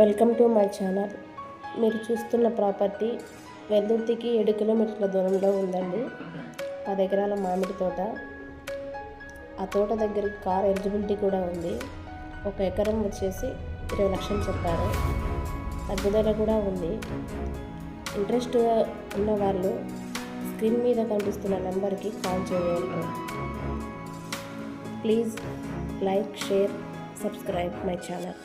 Welcome to my channel. మీరు చూస్తున్న property వెల్దుర్తికి ఏడు కిలోమీటర్ల దూరంలో ఉందండి. పది ఎకరాల మామిడి తోట. ఆ తోట దగ్గర కార్ ఎలిజిబిలిటీ కూడా ఉంది. ఒక ఎకరం వచ్చేసి ఇరవై లక్షలు చెప్పారు. తగ్గుదల కూడా ఉంది. ఇంట్రెస్ట్ ఉన్న వాళ్ళు స్క్రీన్ మీద కనిపిస్తున్న నెంబర్కి కాల్ చేయండి. Please like share subscribe my channel.